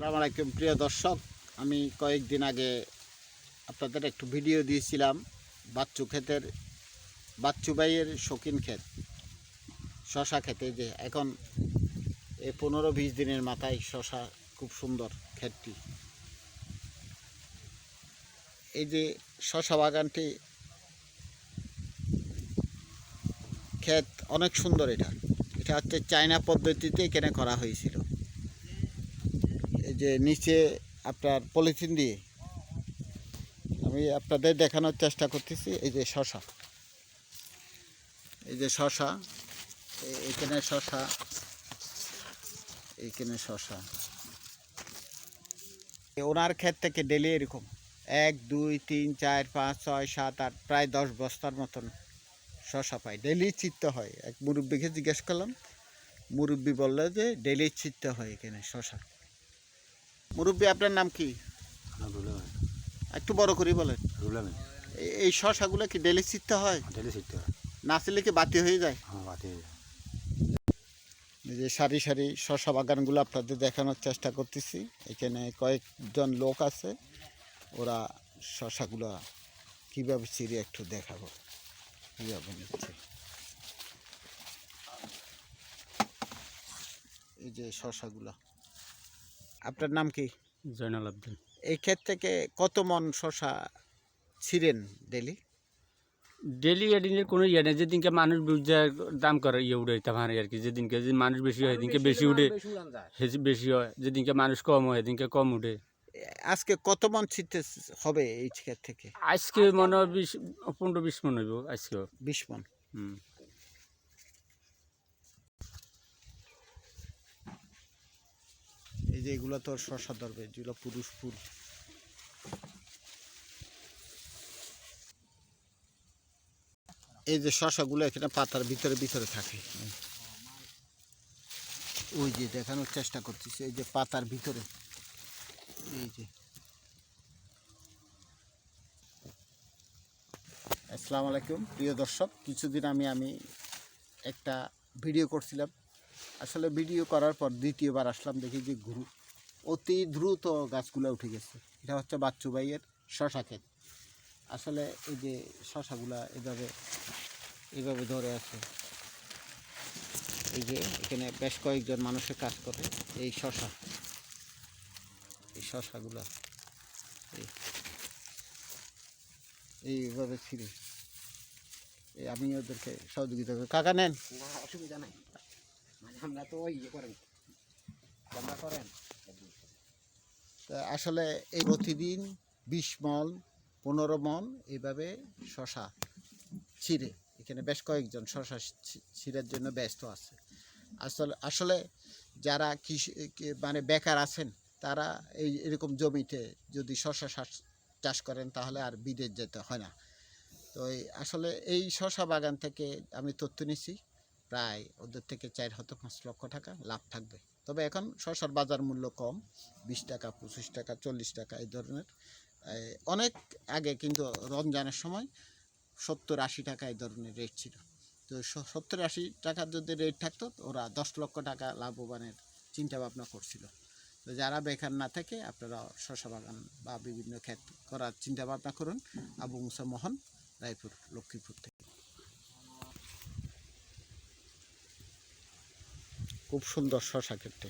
সালাম আলাইকুম, প্রিয় দর্শক। আমি কয়েকদিন আগে আপনাদের একটু ভিডিও দিয়েছিলাম, বাচ্চু ক্ষেতের, বাচ্চু ভাইয়ের শৌখিন ক্ষেত, শশা খেতে যে এখন এই পনেরো বিশ দিনের মাথায় শশা খুব সুন্দর ক্ষেতটি। এই যে শশা বাগানটি ক্ষেত অনেক সুন্দর এটা। এটা হচ্ছে চায়না পদ্ধতিতে এখানে করা হয়েছিল। যে নিচে আপনার পলিথিন দিয়ে আমি আপনাদের দেখানোর চেষ্টা করতেছি, এই যে শশা। এই যে শশা এখানে শশা, এইখানে শশা। ওনার ক্ষেত থেকে ডেলি এরকম এক, দুই, তিন, চার, পাঁচ, ছয়, সাত, আট, প্রায় দশ বস্তার মতন শশা পাই। ডেলি চিত্ত হয়। এক মুরব্বীকে জিজ্ঞেস করলাম, মুরব্বী বলল যে ডেলি চিত্ত হয় এখানে শশা। মুরব্বী আপনার নাম কি? একটু বড় করে বলেন। এই শশাগুলো কি ডেলি চিত্ত হয়? ডেলি শিখতে হয়। না ছিলে কি বাতি হয়ে যায়? আমার বাতি এই যে সারি সারি শশা বাগানগুলো আপনাদের দেখানোর চেষ্টা করতেছি। এখানে কয়েকজন লোক আছে। ওরা শশাগুলো কীভাবে চিড়ে একটু দেখাবো। কীভাবে নিচ্ছে। এই যে শশাগুলো। আপনার নাম কি? জয়নাল আব্দিন এই ক্ষেত থেকে কত মন শশা ছিঁড়েন ডেলি? ডেলি এদিনের কোনো ইয়ে নেই। যেদিনকে মানুষ দাম করে ইয়ে উঠে তোমার আর কি। যেদিনকে যে মানুষ বেশি হয় সেদিনকে বেশি উঠে বেশি হয়। যেদিনকে মানুষ কম হয় সেদিনকে কম উঠে আজকে কত মন ছিঁড়তে হবে এই ক্ষেত থেকে? আজকে মনে হয় বিশ পনেরো বিশ মন হইব আজকে বিশ মন। হুম। এই যে এগুলো তো শশা ধরবে যেগুলো পুরুষ ফুল। এই যে শশাগুলো এখানে পাতার ভিতরে ভিতরে থাকে। ওই যে দেখানোর চেষ্টা করতেছি, এই যে পাতার ভিতরে। এই যে। আসসালামু আলাইকুম, প্রিয় দর্শক, কিছুদিন আমি আমি একটা ভিডিও করছিলাম। আসলে ভিডিও করার পর দ্বিতীয়বার আসলাম দেখি যে গুরু, অতি দ্রুত গাছগুলো উঠে গেছে। এটা হচ্ছে বাচ্চু ভাইয়ের শশা ক্ষেত। আসলে এই যে শশাগুলা এভাবে এভাবে ধরে আছে। এই যে এখানে বেশ কয়েকজন মানুষের কাজ করে এই শশা। এই শশাগুলা, এই- এইভাবে ছিঁড়ে। আমি ওদেরকে সহযোগিতা করি। কাকা নেন। অসুবিধা নাই। মানে আমরা তো ওই ইয়ে করেন। আসলে এই প্রতিদিন বিশ মন পনেরো মন এইভাবে শশা ছিঁড়ে। এখানে বেশ কয়েকজন শশা ছিঁড়ার জন্য ব্যস্ত আছে। আসলে আসলে যারা কৃষি মানে বেকার আছেন, তারা এই এরকম জমিতে যদি শশা চাষ- করেন তাহলে আর বিদেশ যেতে হয় না। তো আসলে এই শশা বাগান থেকে আমি তথ্য নিছি প্রায় ওদের থেকে চার হতে পাঁচ লক্ষ টাকা লাভ থাকবে। তবে এখন শশার বাজার মূল্য কম, বিশ টাকা, পঁচিশ টাকা, চল্লিশ টাকা এই ধরনের। অনেক আগে কিন্তু রমজানের সময় সত্তর আশি টাকা এই ধরনের রেট ছিল। তো সত্তর আশি টাকার যদি রেট থাকতো ওরা দশ লক্ষ টাকা লাভবানের চিন্তা ভাবনা করছিল। তো যারা বেকার না থাকে আপনারা শশা বাগান বা বিভিন্ন ক্ষেত করার চিন্তা ভাবনা করুন। আবু মুসা মোহন, রায়পুর, লক্ষ্মীপুর থেকে। খুব সুন্দর শশা ক্ষেত্রে